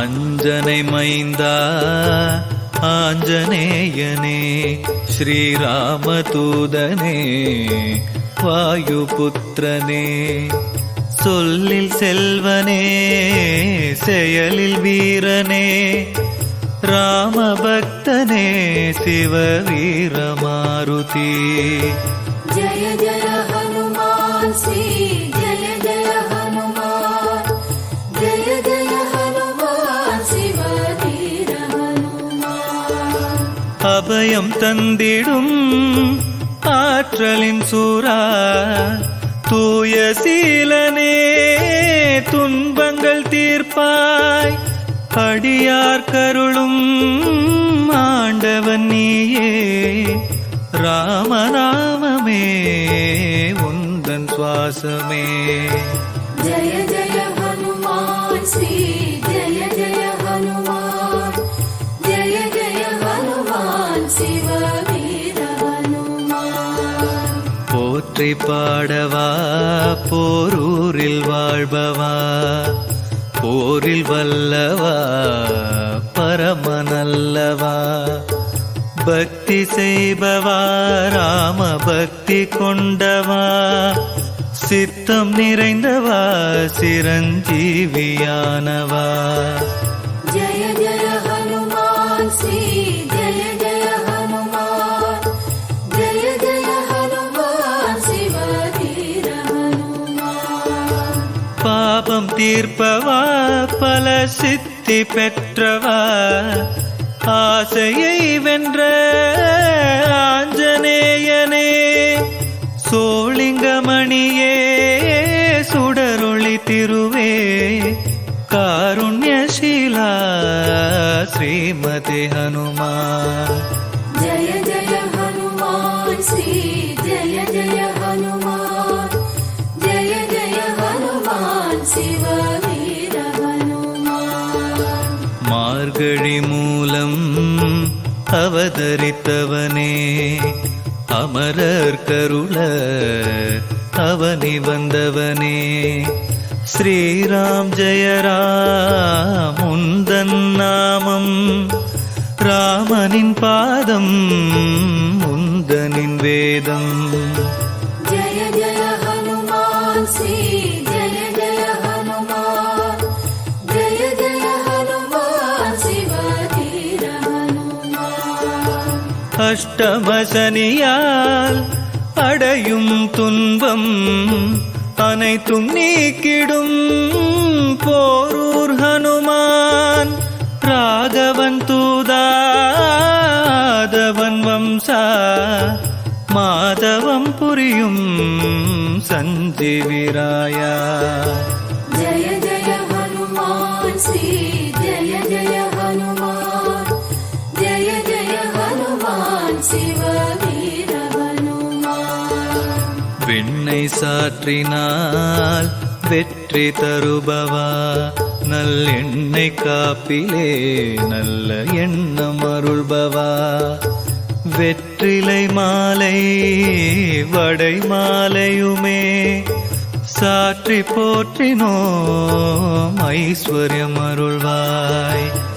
அஞ்சனை மைந்தா ஆஞ்சநேயனே ஸ்ரீராமதூதனே வாயுபுத்திரனே. சொல்லில் செல்வனே செயலில் வீரனே ராமபக்தனே சிவவீரமாருதி. ஜய ஜய ஹனுமான் ஸ்ரீ அபயம் தந்திடும் ஆற்றலின் சூறா தூய சீலனே துன்பங்கள் தீர்ப்பாய் அடியார் கருளும் ஆண்டவன் நீயே ராமநாமமே உந்தன் சுவாசமே. ஜய ஜய ஹனுமான் ஸ்ரீ போற்றி பாடவா போரூரில் வாழ்பவா போரில் வல்லவா பரம நல்லவா பக்தி செய்பவா ராம பக்தி கொண்டவா சித்தம் நிறைந்தவா சிரஞ்சீவியானவா. ஜய ஜய பாபம் தீர்ப்பவா பல சித்தி பெற்றவா. ஆசையை வென்ற ஆஞ்சநேயனே சோளிங்கமணியே சுடருளி திருவே. காருண்யசீலா ஸ்ரீமதி ஹனுமான். மார்கழி மூலம் அவதரித்தவனே அமரர் கருள அவனி வந்தவனே. ஸ்ரீராம் ஜெயராம் உந்தன் நாமம் ராமனின் பாதம் உந்தனின் வேதம். ஜய ஜய ஹனுமான் ஸ்ரீ அஷ்டமசனியால் அடையும் துன்பம் அனைத்தும் நீக்கிடும் போரூர் ஹனுமான். ராகவன் தூதாதவன் வம்சா மாதவம் புரியும் சஞ்சீவிராயா. சாற்றினால் வெற்றி தருபவா? நல்லெண்ணெய் காப்பிலே நல்ல எண்ணம் அருள்பவா? வெற்றிலை மாலை வடை மாலையுமே சாற்றி போற்றினோம் ஐஸ்வர்யம் அருள்வாய்.